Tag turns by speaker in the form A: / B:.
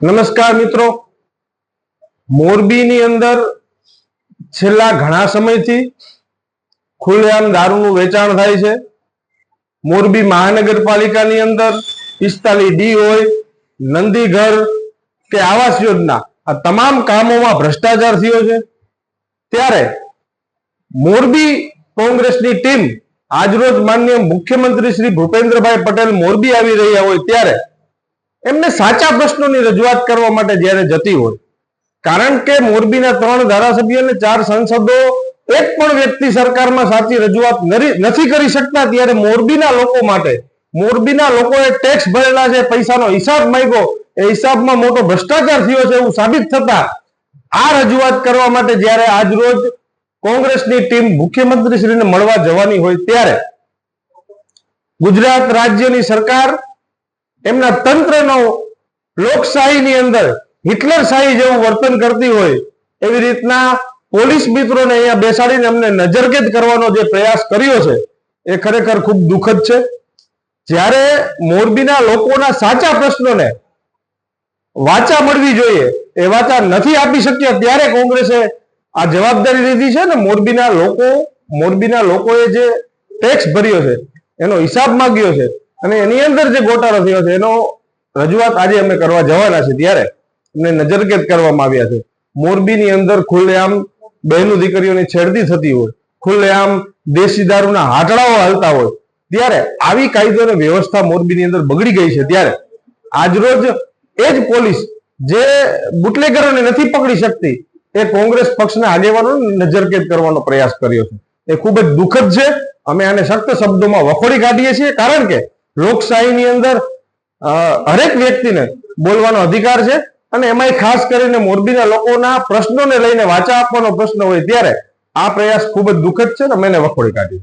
A: નમસ્કાર મિત્રો. મોરબીની અંદર છેલ્લા ઘણા સમયથી ખુલ્લેઆમ દારૂનું વેચાણ થાય છે. મોરબી મહાનગરપાલિકાની અંદર પિસ્તાલીસ ડી હોય, નંદીઘર કે આવાસ યોજના, આ તમામ કામોમાં ભ્રષ્ટાચાર થયો છે. ત્યારે મોરબી કોંગ્રેસની ટીમ આજરોજ માન્ય મુખ્યમંત્રી શ્રી ભૂપેન્દ્રભાઈ પટેલ મોરબી આવી રહ્યા હોય ત્યારે એમને સાચા પ્રશ્નોની રજૂઆત કરવા માટે જ્યારે જતી હોય, કારણ કે મોરબીના ત્રણ ધારાસભ્ય અને ચાર સંસદો એક પણ વ્યક્તિ સરકારમાં સાચી રજૂઆત નથી કરી શકતા, ત્યારે મોરબીના લોકો માટે, મોરબીના લોકોએ ટેક્સ ભરેલા છે, પૈસાનો હિસાબ માંગ્યો, એ હિસાબમાં મોટો ભ્રષ્ટાચાર થયો છે એવું સાબિત થતા, આ રજૂઆત કરવા માટે જ્યારે આજરોજ કોંગ્રેસની ટીમ મુખ્યમંત્રી શ્રીને મળવા જવાની હોય ત્યારે ગુજરાત રાજ્યની સરકાર એમના તંત્રનો લોકશાહીની અંદર હિટલરશાહી જેવું વર્તન કરતી હોય, એવી રીતના પોલીસ મિત્રોને અહીંયા બેસાડીને અમને નજરકેદ કરવાનો જે પ્રયાસ કર્યો છે, એ ખરેખર ખૂબ દુઃખદ છે. જ્યારે મોરબીના લોકોના સાચા પ્રશ્નોને વાચા મળવી જોઈએ, એ વાચા નથી આપી શક્યા, ત્યારે કોંગ્રેસે આ જવાબદારી લીધી છે ને મોરબીના લોકો, મોરબીના લોકોએ જે ટેક્સ ભર્યો છે, એનો હિસાબ માંગ્યો છે અને એની અંદર જે ગોટાળો થયો છે, એનો રજૂઆત આજે અમે કરવા જવાના છે ત્યારે. એમને નજરકેદ કરવામાં આવ્યા છે. મોરબીની અંદર ખુલ્લેઆમ બહેનો દીકરીઓની છેડતી થતી હોય, ખુલ્લેઆમ દેશી દારૂના હાટડાઓ હાલતા હોય, ત્યારે આવી કાયદો અને વ્યવસ્થા મોરબીની અંદર બગડી ગઈ છે ત્યારે. આજરોજ એ જ પોલીસ જે બુટલેગરોને નથી પકડી શકતી, એ કોંગ્રેસ પક્ષના આગેવાનો નજરકેદ કરવાનો પ્રયાસ કર્યો છે. એ ખૂબ જ દુઃખદ છે. અમે આને સખ્ત શબ્દોમાં વખોડી કાઢીએ છીએ, કારણ કે લોકશાહીની અંદર હરેક વ્યક્તિને બોલવાનો અધિકાર છે અને એમાંય ખાસ કરીને મોરબીના લોકોના પ્રશ્નોને લઈને વાચા આપવાનો પ્રશ્ન હોય ત્યારે આ પ્રયાસ ખૂબ જ દુઃખદ છે અને મેં વખોડી કાઢીએ.